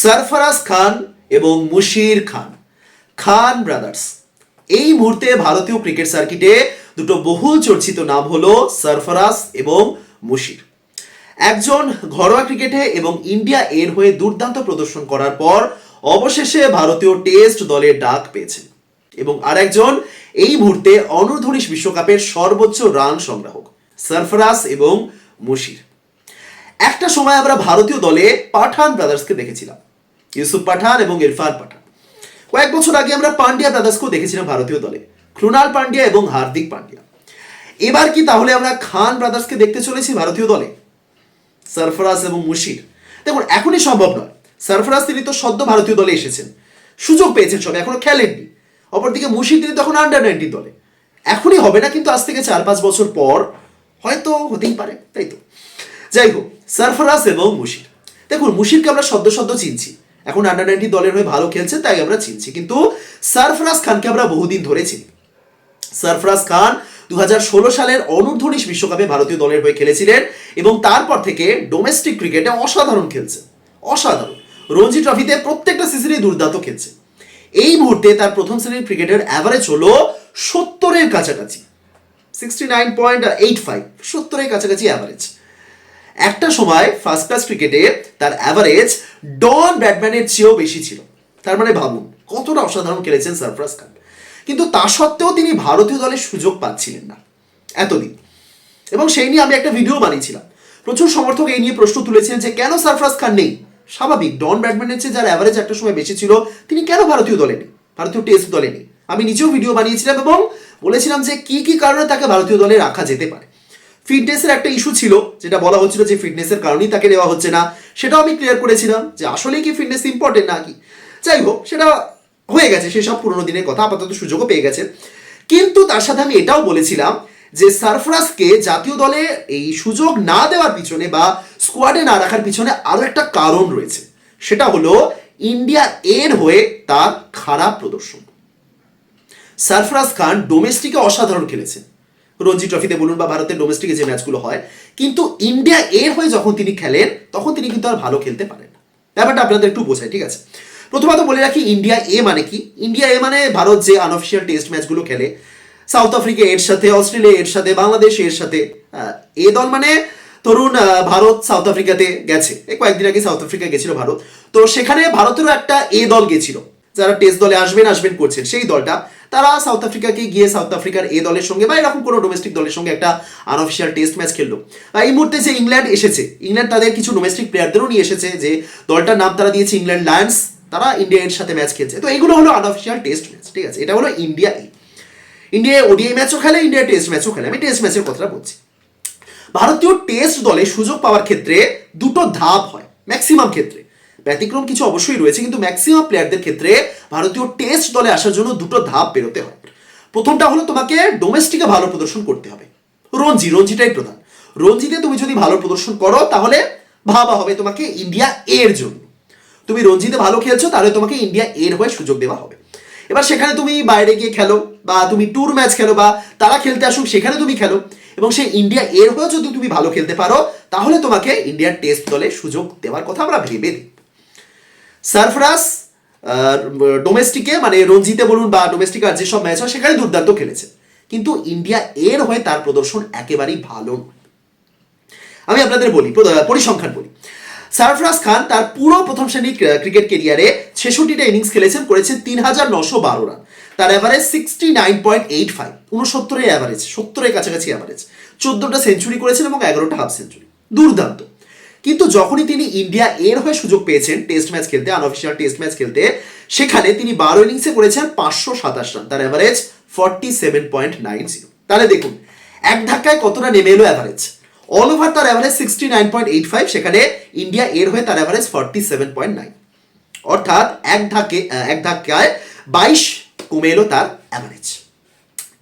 সরফরাজ খান এবং মুশির খান। খান ব্রাদার্স, এই মুহূর্তে ভারতীয় ক্রিকেট সার্কিটে দুটো বহুল চর্চিত নাম হলো সরফরাজ এবং মুশির। একজন ঘরোয়া ক্রিকেটে এবং ইন্ডিয়া এর হয়ে দুর্দান্ত প্রদর্শন করার পর অবশেষে ভারতীয় টেস্ট দলের ডাক পেয়েছেন এবং আরেকজন এই মুহূর্তে অনূর্ধ্ব বিশ্বকাপের সর্বোচ্চ রান সংগ্রাহক, সরফরাজ এবং মুশির। একটা সময় আমরা ভারতীয় দলে পাঠান ব্রাদার্সকে দেখেছিলাম, ইউসুফ পাঠান এবং ইরফান পাঠান। কয়েক বছর আগে আমরা পান্ডিয়া ব্রাদার্সকেও দেখেছিলাম ভারতীয় দলে ক্রুনাল পান্ডিয়া এবং হার্দিক পান্ডিয়া। এবার কি তাহলে আমরা খান ব্রাদার্সকে দেখতে চলেছি ভারতীয় দলে? সরফরাজ এবং মুশির দেখুন, এখনই সম্ভব নয়। সরফরাজ তিনি তো সদ্য ভারতীয় দলে এসেছেন। সুযোগ পেয়েছেন সব এখনও খেলেননি। অপরদিকে মুশির তিনি তখন আন্ডার নাইনটিন দলে। এখনই হবে না, কিন্তু আজ থেকে চার পাঁচ বছর পর হয়তো হতেই পারে, তাই তো? যাই হোক সরফরাজ এবং মুশির। দেখুন, মুশিরকে আমরা সদ্য সদ্য চিনছি। এখন আন্ডার নাইনটিন দলের হয়ে ভালো খেলছে, তাই আমরা চিনছি। কিন্তু সরফরাজ খানকে আমরা বহুদিন ধরে চিনি। সরফরাজ খান দু হাজার ষোলো সালের অনূর্ধ্ব উনিশ বিশ্বকাপে ভারতীয় দলের হয়ে খেলেছিলেন এবং তারপর থেকে ডোমেস্টিক ক্রিকেটে অসাধারণ খেলছে। অসাধারণ। রঞ্জি ট্রফিতে প্রত্যেকটা সিজনে দুর্দান্ত খেলছে। এই মুহূর্তে তার প্রথম শ্রেণির ক্রিকেটের অ্যাভারেজ হলো সত্তরের কাছাকাছি। Sixty nine point eight five সত্তরের কাছাকাছি অ্যাভারেজ একটা সময় ফার্স্ট ক্লাস ক্রিকেটে তার অ্যাভারেজ ডন ব্যাটম্যানের চেয়েও বেশি ছিল। তার মানে ভাবুন, কতটা অসাধারণ খেলেছেন সরফরাজ খান কিন্তু তা সত্ত্বেও তিনি ভারতীয় দলের সুযোগ পাচ্ছিলেন না, এতদিন। এবং সেই নিয়ে আমি একটা ভিডিও বানিয়েছিলাম। প্রচুর সমর্থক এই নিয়ে প্রশ্ন তুলেছেন যে, কেন সরফরাজ খান নেই? স্বাভাবিক ডন ব্যাটম্যানের চেয়ে যার অ্যাভারেজ একটা সময় বেশি ছিল, তিনি কেন ভারতীয় দলে নেই? ভারতীয় টেস্ট দলে নেই। আমি নিজেও ভিডিও বানিয়েছিলাম এবং বলেছিলাম যে, কি কি কারণে তাকে ভারতীয় দলে রাখা যেতে পারে। ফিটনেসের একটা ইস্যু ছিল, যেটা বলা হচ্ছিল যে ফিটনেসের কারণেই তাকে নেওয়া হচ্ছে না। সেটাও আমি ক্লিয়ার করেছিলাম যে আসলে কি ফিটনেস ইম্পর্টেন্ট নাকি? যাই হোক, সেটা হয়ে গেছে সেসব পুরোনো দিনের কথা, আপাতত সুযোগও পেয়ে গেছে। কিন্তু তার সাথে আমি এটাও বলেছিলাম যে সারফরাজকে জাতীয় দলে এই সুযোগ না দেওয়ার পিছনে বা স্কোয়াডে না রাখার পিছনে আরও একটা কারণ রয়েছে। সেটা হলো ইন্ডিয়া এর হয়ে তার খারাপ প্রদর্শন। সারফরাজ খান ডোমেস্টিকে অসাধারণ খেলেছেন। রঞ্জি ট্রফিতে বলুন বা ভারতের ডোমেস্টিকে যে ম্যাচগুলো হয়, কিন্তু ইন্ডিয়া এর হয়ে যখন তিনি খেলেন, তখন তিনি কিন্তু আর ভালো খেলতে পারেন না। ব্যাপারটা আপনাদের একটু বোঝায় ঠিক আছে? প্রথমত বলে রাখি ইন্ডিয়া এ মানে কি? ইন্ডিয়া এ মানে ভারত যে আনঅফিসিয়াল টেস্ট ম্যাচগুলো খেলে সাউথ আফ্রিকা এর সাথে অস্ট্রেলিয়া এর সাথে বাংলাদেশ এর সাথে এ দল মানে ধরুন ভারত সাউথ আফ্রিকাতে গেছে। কয়েকদিন আগে সাউথ আফ্রিকা গেছিল ভারত। তো সেখানে ভারতেরও একটা এ দল গেছিল। যারা টেস্ট দলে আসবেন আসবেন করছেন, সেই দলটা তারা সাউথ আফ্রিকাকে গিয়ে সাউথ আফ্রিকার এ দলের সঙ্গে বা এরকম কোনো ডোমেস্টিক দলের সঙ্গে একটা আনঅফিসিয়াল টেস্ট ম্যাচ খেললো। এই মুহূর্তে যে ইংল্যান্ড এসেছে, ইংল্যান্ড তাদের কিছু ডোমেস্টিক প্লেয়ারদেরও নিয়ে এসেছে যে দলটার নাম তারা দিয়েছে ইংল্যান্ড লায়ন্স তারা ইন্ডিয়া এর সাথে ম্যাচ খেলছে। তো এগুলো হলো আনঅফিসিয়াল টেস্ট ম্যাচ ঠিক আছে? এটা হলো ইন্ডিয়া এ ইন্ডিয়া ওডিআই ম্যাচও খেলে ইন্ডিয়া টেস্ট ম্যাচও খেলে। আমি টেস্ট ম্যাচের কথাটা বলছি। ভারতীয় টেস্ট দলে সুযোগ পাওয়ার ক্ষেত্রে দুটো ধাপ হয় ম্যাক্সিমাম ক্ষেত্রে। ব্যতিক্রম কিছু অবশ্যই রয়েছে, কিন্তু ম্যাক্সিমাম প্লেয়ারদের ক্ষেত্রে ভারতীয় টেস্ট দলে আসার জন্য দুটো ধাপ পেরোতে হয় প্রথমটা হলো তোমাকে ডোমেস্টিকে ভালো প্রদর্শন করতে হবে। রঞ্জি, রঞ্জিটাই প্রধান। রঞ্জিতে তুমি যদি ভালো প্রদর্শন করো, তাহলে ভাবা হবে তোমাকে ইন্ডিয়া এর জন্য। তুমি রঞ্জিতে ভালো খেলছো, তাহলে তোমাকে ইন্ডিয়া এর হয়ে সুযোগ দেওয়া হবে। এবার সেখানে তুমি বাইরে গিয়ে খেলো, বা তুমি ট্যুর ম্যাচ খেলো, বা তারা খেলতে আসুক, সেখানে তুমি খেলো, এবং সেই ইন্ডিয়া এর হয়েও যদি তুমি ভালো খেলতে পারো, তাহলে তোমাকে ইন্ডিয়ার টেস্ট দলে সুযোগ দেওয়ার কথা আমরা ভেবে দিই সারফরাজ ডোমেস্টিকে মানে রঞ্জিতে বলুন বা ডোমেস্টিক আর যেসব ম্যাচ হয়, সেখানে দুর্দান্ত খেলেছে। কিন্তু ইন্ডিয়া এর হয়ে তার প্রদর্শন একেবারেই ভালো আমি আপনাদের বলি পরিসংখ্যান বলি। সারফরাজ খান তার পুরো প্রথম শ্রেণির ক্রিকেট কেরিয়ারে ছেষট্টিটা ইনিংস খেলেছেন করেছেন তিন হাজার নশো বারো রান তার average sixty nine point eight five উনসত্তরের average সত্তরের কাছাকাছি অ্যাভারেজ চোদ্দোটা সেঞ্চুরি করেছেন এবং এগারোটা হাফ সেঞ্চুরি দুর্দান্ত। কিন্তু যখনই তিনি ইন্ডিয়া এর হয়ে সুযোগ পেয়েছেন টেস্ট ম্যাচ খেলতে আনঅফিসিয়াল টেস্ট ম্যাচ খেলতে, সেখানে তিনি বারো ইনিংসে করেছেন পাঁচশো সাতাশ রান তার average forty seven point nine zero তাহলে দেখুন, এক ধাক্কায় কতটা নেমে এলো অ্যাভারেজ অল ওভার তার average sixty nine point eight five সেখানে ইন্ডিয়া এর হয়ে তার average forty seven point nine অর্থাৎ এক ধাক্কে এক ধাক্কায় বাইশ কমে এলো তার অ্যাভারেজ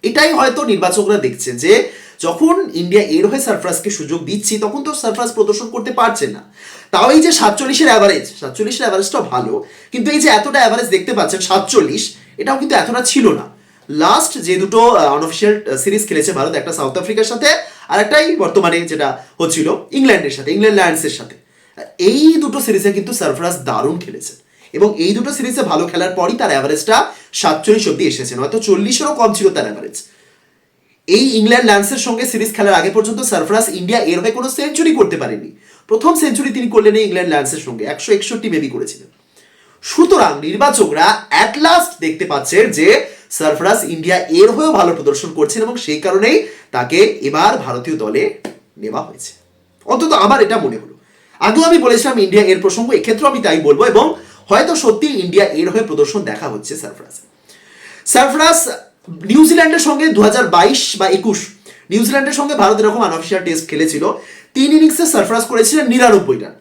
এটাই হয়তো নির্বাচকরা দেখছে যে যখন ইন্ডিয়া এর হয়ে সারফরাজকে সুযোগ দিচ্ছি, তখন তো সারফরাজ প্রদর্শন করতে পারছে না। তাও এই যে সাতচল্লিশের অ্যাভারেজ সাতচল্লিশের অ্যাভারেজটা ভালো, কিন্তু এই যে এতটা অ্যাভারেজ দেখতে পাচ্ছেন, সাতচল্লিশ, এটাও কিন্তু এতটা ছিল না। লাস্ট যে দুটো অনঅফিসিয়াল সিরিজ খেলেছে ভারত, একটা সাউথ আফ্রিকার সাথে, আর একটাই বর্তমানে যেটা হচ্ছিল ইংল্যান্ডের সাথে ইংল্যান্ড লায়ন্সের সাথে। এই দুটো সিরিজে কিন্তু সারফরাজ দারুণ খেলেছে। এবং এই দুটো সিরিজে ভালো খেলার পরই তার অ্যাভারেজটা সাতচল্লিশ অব্দি এসেছেন হয়তো চল্লিশেরও কম ছিল তার অ্যাভারেজ এই ইংল্যান্ড ল্যান্সের সঙ্গে সিরিজ খেলার আগে পর্যন্ত সারফরাজ ইন্ডিয়া এর হয়ে কোনো সেঞ্চুরি করতে পারেনি। প্রথম সেঞ্চুরি তিনি করলেন এই ইংল্যান্ড ল্যান্সের সঙ্গে, একশো একষট্টি বেবি করেছিলেন। সুতরাং নির্বাচকরা অ্যাট লাস্ট দেখতে পাচ্ছেন যে সারফরাজ ইন্ডিয়া এর হয়েও ভালো প্রদর্শন করছেন এবং সেই কারণেই তাকে এবার ভারতীয় দলে নেওয়া হয়েছে। অন্তত আমার এটা মনে হলো। আগেও আমি বলেছিলাম ইন্ডিয়া এর প্রসঙ্গ, এক্ষেত্রেও আমি তাই বলব এবং হয়তো সত্যি ইন্ডিয়া এর হয়ে প্রদর্শন দেখা হচ্ছে সারফরাজ সারফরাজ নিউজিল্যান্ডের সঙ্গে দু হাজার বাইশ বা একুশ নিউজিল্যান্ডের সঙ্গে ভারত এরকম আনঅফিসিয়াল টেস্ট খেলেছিল। তিন ইনিংসে সারফরাজ করেছিলেন নিরানব্বই রান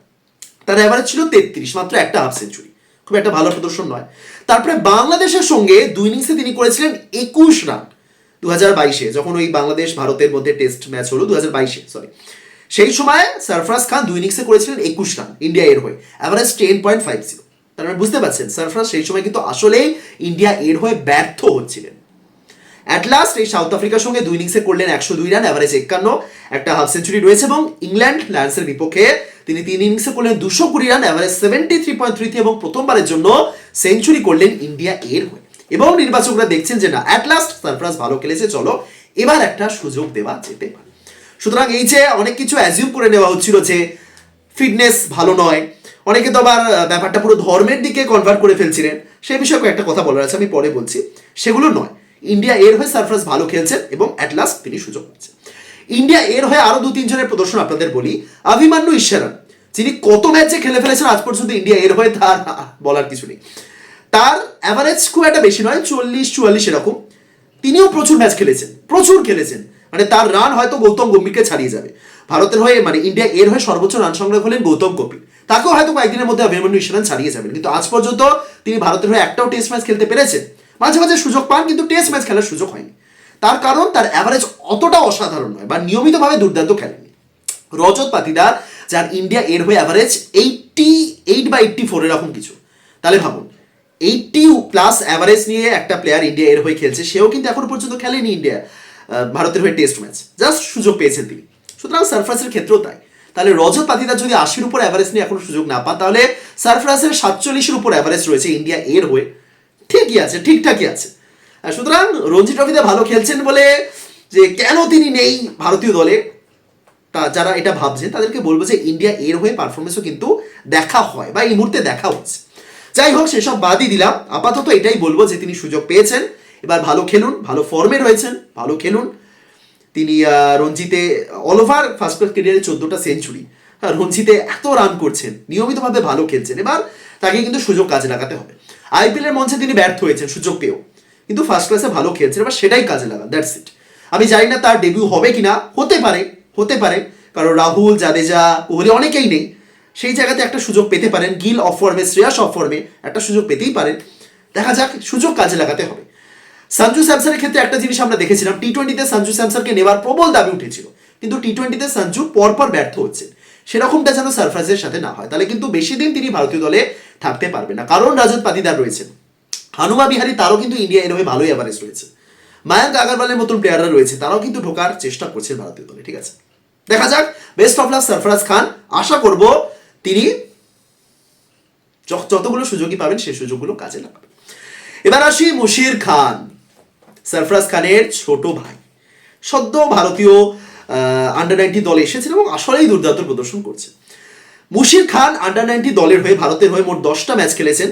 তার অ্যাভারেজ ছিল তেত্রিশ, মাত্র একটা হাফ সেঞ্চুরি খুব একটা ভালো প্রদর্শন নয়। তারপরে বাংলাদেশের সঙ্গে দুই ইনিংসে তিনি করেছিলেন একুশ রান দু হাজার বাইশে, যখন ওই বাংলাদেশ ভারতের মধ্যে টেস্ট ম্যাচ হলো দু হাজার বাইশে সরি সেই সময় সরফরাজ খান দুই ইনিংসে করেছিলেন একুশ রান ইন্ডিয়া এর হয়ে। Average ten point five zero তার মানে বুঝতে পারছেন সরফরাজ সেই সময় কিন্তু আসলে ইন্ডিয়া এর হয়ে ব্যর্থ হচ্ছিলেন। অ্যাট লাস্ট এই সাউথ আফ্রিকার সঙ্গে দুই ইনিংসে করলেন একশো দুই রান অ্যাভারেজ একান্ন, একটা হাফ সেঞ্চুরি রয়েছে এবং ইংল্যান্ড ল্যান্সের বিপক্ষে তিনি তিন ইনিংসে করলেন দুশো কুড়ি run average seventy three point three এবং প্রথমবারের জন্য সেঞ্চুরি করলেন ইন্ডিয়া এর হয়ে। এবং নির্বাচকরা দেখছেন যে না অ্যাট লাস্ট সারপ্রাস ভালো খেলেছে, চলো এবার একটা সুযোগ দেওয়া যেতে পারে। সুতরাং এই যে অনেক কিছু অ্যাজিউম করে নেওয়া হচ্ছিল যে ফিটনেস ভালো নয়, অনেকে তো আবার ব্যাপারটা পুরো ধর্মের দিকে কনভার্ট করে ফেলছিলেন সেই বিষয়ে কয়েকটা কথা বলার আছে, আমি পরে বলছি। সেগুলো নয়। ইন্ডিয়া এর হয়ে সারফরাজ ভালো খেলছেন এবং অ্যাট লাস্ট তিনি সুযোগ পাচ্ছেন। ইন্ডিয়া এর হয়ে আরও দু তিনজনের প্রদর্শন আপনাদের বলি। অভিমান্যু ঈশ্বরন, যিনি কত ম্যাচে খেলে ফেলেছেন আজ পর্যন্ত ইন্ডিয়া এর হয়ে তার বলার কিছু নেই। তার অ্যাভারেজ খুব একটা বেশি নয় চল্লিশ চুয়াল্লিশ এরকম। তিনিও প্রচুর ম্যাচ খেলেছেন, প্রচুর খেলেছেন। মানে তার রান হয়তো গৌতম গম্ভীরকে ছাড়িয়ে যাবে। ভারতের হয়ে মানে ইন্ডিয়া এর হয়ে সর্বোচ্চ রান সংগ্রহ হলেন গৌতম কপিল তাকেও হয়তো কয়েকদিনের মধ্যে অভিমন্যু ঈশ্বরান ছাড়িয়ে যাবেন। কিন্তু আজ পর্যন্ত তিনি ভারতের হয়ে একটাও টেস্ট ম্যাচ খেলতে পেরেছেন। মাঝে মাঝে সুযোগ পান, কিন্তু টেস্ট ম্যাচ খেলার সুযোগ হয়নি। তার কারণ তার অ্যাভারেজ অতটা অসাধারণ নয়, বা নিয়মিতভাবে দুর্দান্ত খেলেনি। রজত পাতিদার যার ইন্ডিয়া এর হয়ে অ্যাভারেজ এইটটি এইট বা এইটটি ফোর এরকম কিছু। তাহলে ভাবুন এইটটি প্লাস অ্যাভারেজ নিয়ে একটা প্লেয়ার ইন্ডিয়া এর হয়ে খেলছে, সেও কিন্তু এখনও পর্যন্ত খেলেনি ইন্ডিয়া ভারতের হয়ে টেস্ট ম্যাচ জাস্ট সুযোগ পেয়েছেন তিনি। সুতরাং সারফরাজের ক্ষেত্রেও তাই। তাহলে রজত পাতিদার যদি আশির উপর অ্যাভারেজ নিয়ে এখন সুযোগ না পান, তাহলে সারফরাজের সাতচল্লিশের উপর অ্যাভারেজ রয়েছে ইন্ডিয়া এর হয়ে। ঠিকই আছে, ঠিকঠাকই আছে। সুতরাং রঞ্জি ট্রফিতে ভালো খেলছেন বলে যে কেন তিনি নেই ভারতীয় দলে, তা যারা এটা ভাবছেন তাদেরকে বলব যে ইন্ডিয়া এর হয়ে পারফরমেন্সও কিন্তু দেখা হয় বা এই মুহূর্তে দেখা হচ্ছে। যাই হোক, সেসব বাদই দিলাম। আপাতত এটাই বলব যে তিনি সুযোগ পেয়েছেন। এবার ভালো খেলুন, ভালো ফর্মে রয়েছেন, ভালো খেলুন। তিনি রঞ্জিতে অল ওভার ফার্স্ট ক্লাস ক্যারিয়ারে চোদ্দোটা সেঞ্চুরি রঞ্জিতে এত রান করছেন, নিয়মিতভাবে ভালো খেলছেন। এবার তাকে কিন্তু সুযোগ কাজে লাগাতে হবে। আইপিএল এর মঞ্চে তিনি ব্যর্থ হয়েছেন, সুযোগ পেয়েও। কিন্তু ফার্স্ট ক্লাসে ভালো খেলছেন, এবার সেটাই কাজে লাগা দ্যাটস ইট আমি জানি না তার ডেবিউ হবে কিনা, হতে পারে হতে পারে, কারণ রাহুল, জাদেজা, কোহলি অনেকেই নেই। সেই জায়গাতে একটা সুযোগ পেতে পারেন, গিল অফ ফর্মে শ্রেয়াস অফ ফর্মে একটা সুযোগ পেতেই পারেন। দেখা যাক, সুযোগ কাজে লাগাতে হবে। সঞ্জু স্যামসনের ক্ষেত্রে একটা জিনিস আমরা দেখেছিলাম টি টোয়েন্টিতে সঞ্জু স্যামসনকে নেওয়ার প্রবল দাবি উঠেছিল। কিন্তু টি টোয়েন্টিতে সঞ্জু পরপর ব্যর্থ হচ্ছে সেরকমটা যেন সারফ্রাজের সাথে না হয়। তাহলে কিন্তু বেশি দিন তিনি ভারতীয় দলে থাকতে পারবেন না। কারণ রাজত পাতিদার রয়েছেন। হানুমা বিহারি তারও কিন্তু ইন্ডিয়া এর ভালোই অ্যাভারেজ রয়েছে। মায়াঙ্ক আগারওয়ালের মতন প্লেয়াররা রয়েছে, তারাও কিন্তু ঢোকার চেষ্টা করছেন ভারতীয় দলে, ঠিক আছে? দেখা যাক best of luck Sarfaraz Khan. আশা করব তিনি যতগুলো সুযোগই পাবেন, সেই সুযোগগুলো কাজে লাগাবেন। এবার আসি মুশির খান। সরফরাজ খানের ছোট ভাই। সদ্য ভারতীয় আন্ডার নাইনটি দলে এসেছেন এবং আসলেই দুর্দান্ত প্রদর্শন করছে। মুশির খান আন্ডার নাইনটি দলের হয়ে ভারতের হয়ে মোট দশটা ম্যাচ খেলেছেন।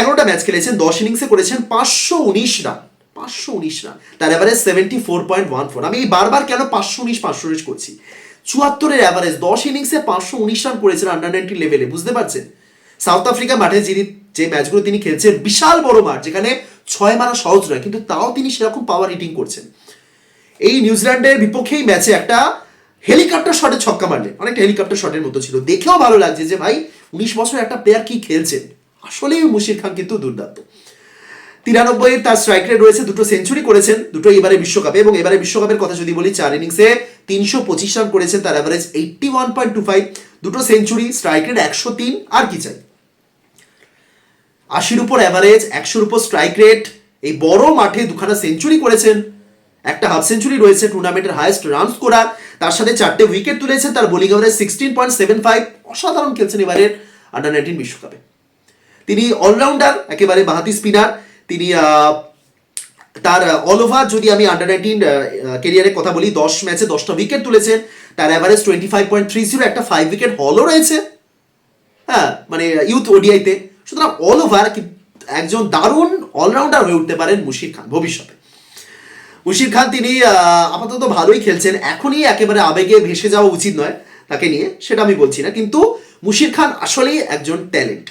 এগারোটা ম্যাচ খেলেছেন, দশ ইনিংসে করেছেন পাঁচশো উনিশ রান পাঁচশো উনিশ রান তার average seventy four point one four আমি এই বারবার কেন পাঁচশো উনিশ পাঁচশো উনিশ করছি? চুয়াত্তরের অ্যাভারেজ দশ ইনিংসে পাঁচশো উনিশ রান করেছেন আন্ডার নাইনটি লেভেলে বুঝতে পারছেন? সাউথ আফ্রিকা মাঠে যিনি যে ম্যাচগুলো তিনি খেলছেন, বিশাল বড় মাঠ, যেখানে ছয় মারা সহজ নয়, কিন্তু তাও তিনি সেরকম পাওয়ার হিটিং করছেন। এই নিউজিল্যান্ডের বিপক্ষেই ম্যাচে একটা হেলিকপ্টার শটে ছক্কা মারলেন অনেকটা হেলিকপ্টার শটের মতো ছিল। দেখেও ভালো লাগছে যে, ভাই, উনিশ বছর একটা প্লেয়ার কি খেলছেন? আসলেই মুশির খান কিন্তু দুর্দান্ত। তিরানব্বই তার স্ট্রাইক রেট রয়েছে, দুটো সেঞ্চুরি করেছেন, দুটো এবারে বিশ্বকাপে। এবং এবারে বিশ্বকাপের কথা যদি বলি, চার ইনিংসে তিনশো পঁচিশ রান করেছেন, তার average eighty one point two five দুটো সেঞ্চুরি স্ট্রাইক রেট একশো তিন, আর কি চাই? আশির উপর অ্যাভারেজ একশোর উপর স্ট্রাইক রেট এই বড় মাঠে দুখানা সেঞ্চুরি করেছেন। একটা হাফ সেঞ্চুরি রয়েছে টুর্নামেন্টের হাইয়েস্ট রান স্কোরার তার সাথে চারটে উইকেট তুলেছেন তার bowling average sixteen point seven five অসাধারণ খেলছেন এবারের আন্ডার নাইনটিন বিশ্বকাপে। তিনি অলরাউন্ডার একেবারে বাহাতি স্পিনার তিনি তার অল ওভার যদি আমি আন্ডার নাইনটিন কেরিয়ারের কথা বলি, দশ ম্যাচে দশটা উইকেট তুলেছেন, তার average twenty five point three zero একটা ফাইভ উইকেট হলও রয়েছে। হ্যাঁ মানে ইউথ ওডিআইতে সুতরাং অল ওভার একজন দারুণ অলরাউন্ডার হয়ে উঠতে পারেন মুশির খান ভবিষ্যতে। মুশির খান, তিনি আপাতত ভালোই খেলছেন। এখনই একেবারে আবেগে ভেসে যাওয়া উচিত নয় তাকে নিয়ে, সেটা আমি বলছি না। কিন্তু মুশির খান আসলেই একজন ট্যালেন্ট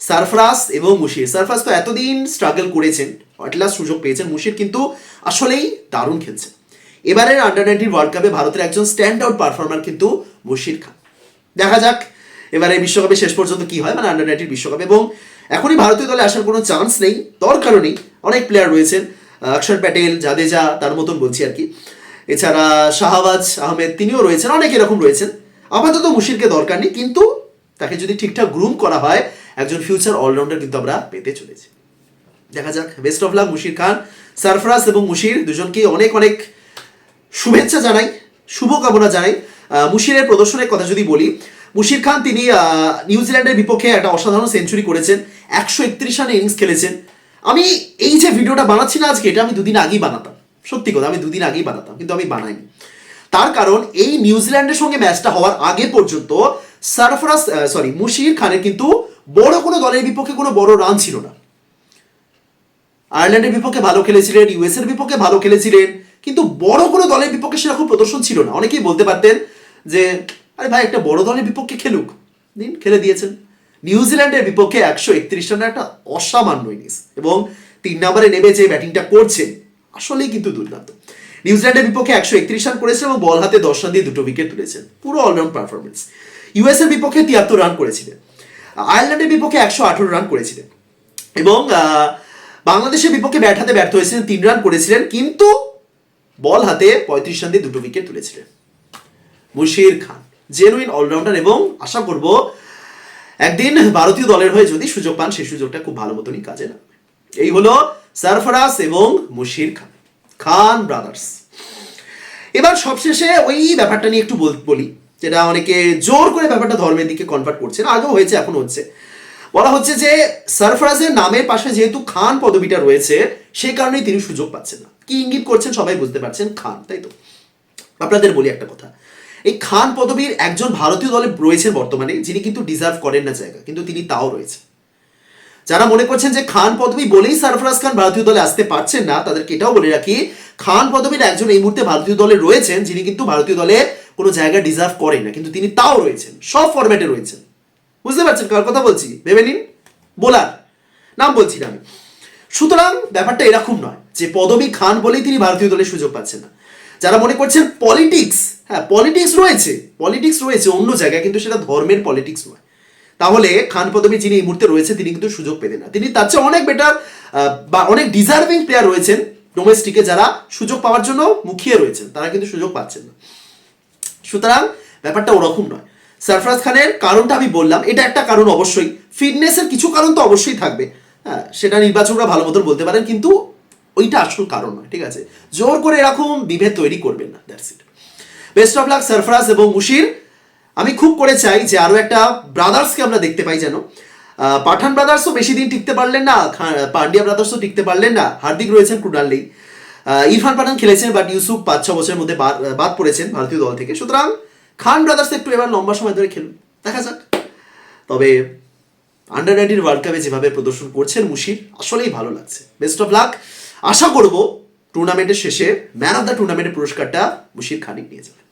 সারফরাজ এবং মুশির। সারফরাজ তো এতদিন স্ট্রাগল করেছেন অ্যাটলাস্ট সুযোগ পেয়েছেন মুশির, কিন্তু আসলেই দারুণ খেলছেন। এবারের আন্ডার নাইনটিন ওয়ার্ল্ড কাপে ভারতের একজন স্ট্যান্ড আউট পারফর্মার কিন্তু মুশির খান। দেখা যাক এবারে বিশ্বকাপে শেষ পর্যন্ত কি হয় মানে আন্ডার নাইনটিন বিশ্বকাপ। এবং এখনই ভারতীয় দলে আসার কোনো চান্স নেই, দরকারও নেই। অনেক প্লেয়ার রয়েছেন। অক্ষর প্যাটেল, জাদেজা, তার মতন বলছি আর কি। এছাড়া শাহবাজ আহমেদ, তিনিও রয়েছেন, অনেক এরকম রয়েছেন। আপাতত মুশিরকে দরকার নেই, কিন্তু তাকে যদি ঠিকঠাক গ্রুম করা হয়, একজন ফিউচার অলরাউন্ডার কিন্তু আমরা পেতে চলেছি। দেখা যাক best of luck Mushir Khan, Sarfaraz এবং মুশির দুজনকে অনেক অনেক শুভেচ্ছা জানাই, শুভকামনা জানাই। মুশিরের প্রদর্শনের কথা যদি বলি, মুশির খান তিনি নিউজিল্যান্ডের বিপক্ষে একটা অসাধারণ সেঞ্চুরি করেছেন। একশো একত্রিশ রানে ইনিংস খেলেছেন। আমি এই যে ভিডিওটা বানাচ্ছি না আজকে, এটা আমি দুদিন আগেই বানাতাম। সত্যি কথা, আমি দুদিন আগেই বানাতাম, কিন্তু আমি বানাইনি। তার কারণ এই নিউজিল্যান্ডের সঙ্গে ম্যাচটা হওয়ার আগে পর্যন্ত সারফরাজ সরি মুশির খানের কিন্তু বড় কোনো দলের বিপক্ষে কোনো বড় রান ছিল না। আয়ারল্যান্ডের বিপক্ষে ভালো খেলেছিলেন ইউএস এর বিপক্ষে ভালো খেলেছিলেন, কিন্তু বড় কোনো দলের বিপক্ষে সেরকম প্রদর্শন ছিল না। অনেকেই বলতে পারতেন যে, আরে ভাই, একটা বড় দলের বিপক্ষে খেলুক। দিন, খেলে দিয়েছেন। নিউজিল্যান্ডের বিপক্ষে একশো একত্রিশ রানের একটা অসামান্য ইনিংস এবং তিন নম্বরে নেমে যে ব্যাটিংটা করছেন, আসলেই কিন্তু দুর্দান্ত। নিউজিল্যান্ডের বিপক্ষে একশো একত্রিশ রান করেছেন এবং বল হাতে দশ রান দিয়ে দুটো উইকেট তুলেছেন। পুরো অলরাউন্ড পারফরমেন্স ইউএস এর বিপক্ষে তিয়াত্তর রান করেছিলেন। আয়ারল্যান্ডের বিপক্ষে একশো আঠেরো রান করেছিলেন। এবং বাংলাদেশের বিপক্ষে ব্যাট হাতে ব্যর্থ হয়েছিলেন তিন রান করেছিলেন, কিন্তু বল হাতে পঁয়ত্রিশ রান দিয়ে দুটো উইকেট তুলেছিলেন। মুশির খান জেনুইন অলরাউন্ডার এবং আশা করব একদিন ভারতীয় দলের হয়ে যদি সুযোগ পান, সেই সুযোগটা খুব ভালো মতনই কাজে লাগবে। এই হলো সারফরাজ এবং মুশির খান খান ব্রাদার্স এবার সবশেষে ওই ব্যাপারটা নিয়ে একটু বলি যেটা অনেকে জোর করে ব্যাপারটা ধর্মের দিকে কনভার্ট করছে না আগেও হয়েছে, এখন হচ্ছে। বলা হচ্ছে যে সারফরাজের নামের পাশে যেহেতু খান পদবিটা রয়েছে সেই কারণেই তিনি সুযোগ পাচ্ছেন না। কি ইঙ্গিত করছেন সবাই বুঝতে পারছেন খান, তাই তো? আপনাদের বলি একটা কথা। এই খান পদবীর একজন ভারতীয় দলে রয়েছেন বর্তমানে, যিনি কিন্তু ডিজার্ভ করেন না জায়গা, কিন্তু তিনি তাও রয়েছে যারা মনে করছেন যে খান পদবী বলেই সরফরাজ খান ভারতীয় দলে আসতে পারছেন না, তাদেরকে এটাও বলে রাখি, খান পদবীর একজন এই মুহূর্তে ভারতীয় দলে রয়েছেন, যিনি কিন্তু ভারতীয় দলে কোনো জায়গা ডিজার্ভ করেন না, কিন্তু তিনি তাও রয়েছেন, সব ফরম্যাটে রয়েছেন। বুঝতে পারছেন কার কথা বলছি? ভেবে নিন। বোলার, নাম বলছি না আমি। সুতরাং ব্যাপারটা এরকম নয় যে পদবী খান বলেই তিনি ভারতীয় দলে সুযোগ পাচ্ছেন না। যারা মনে করছেন পলিটিক্স হ্যাঁ পলিটিক্স রয়েছে পলিটিক্স রয়েছে অন্য জায়গায়, কিন্তু সেটা ধর্মের পলিটিক্স নয়। তাহলে খান পদবী যিনি এই মুহূর্তে রয়েছে, তিনি কিন্তু সুযোগ পেতেন না। তিনি তার চেয়ে অনেক বেটার বা অনেক ডিজার্ভিং প্লেয়ার রয়েছেন ডোমেস্টিকে যারা সুযোগ পাওয়ার জন্য মুখিয়ে রয়েছেন। তারা কিন্তু সুযোগ পাচ্ছেন না। সুতরাং ব্যাপারটা ওরকম নয়। সরফরাজ খানের কারণটা আমি বললাম, এটা একটা কারণ অবশ্যই। ফিটনেসের কিছু কারণ তো অবশ্যই থাকবে। হ্যাঁ সেটা নির্বাচকরা ভালো মতন বলতে পারেন, কিন্তু ওইটা আসল কারণ নয়, ঠিক আছে? জোর করে এরকম বিভেদ তৈরি করবেন না that's it best of luck Sarfaraz এবং মুশির। আমি খুব করে চাই যে আরও একটা ব্রাদার্সকে আমরা দেখতে পাই যেন। পাঠান ব্রাদার্সও বেশি দিন টিকতে পারলেন না পান্ডিয়া ব্রাদার্সও টিকতে পারলেন না, হার্দিক রয়েছেন ক্রুনাল ইরফান পাঠান খেলেছেন বাট ইউসুফ পাঁচ, ছ বছরের মধ্যে বাদ পড়েছেন ভারতীয় দল থেকে। সুতরাং খান ব্রাদার্স একটু এবার লম্বা সময় ধরে খেলুন, দেখা যাক। তবে আন্ডার নাইনটিন ওয়ার্ল্ড কাপে যেভাবে প্রদর্শন করছেন মুশির, আসলেই ভালো লাগছে। বেস্ট অফ লাক আশা করব টুর্নামেন্টের শেষে ম্যান অফ দ্য টুর্নামেন্টের পুরস্কারটা মুশির খানিক নিয়ে যাবে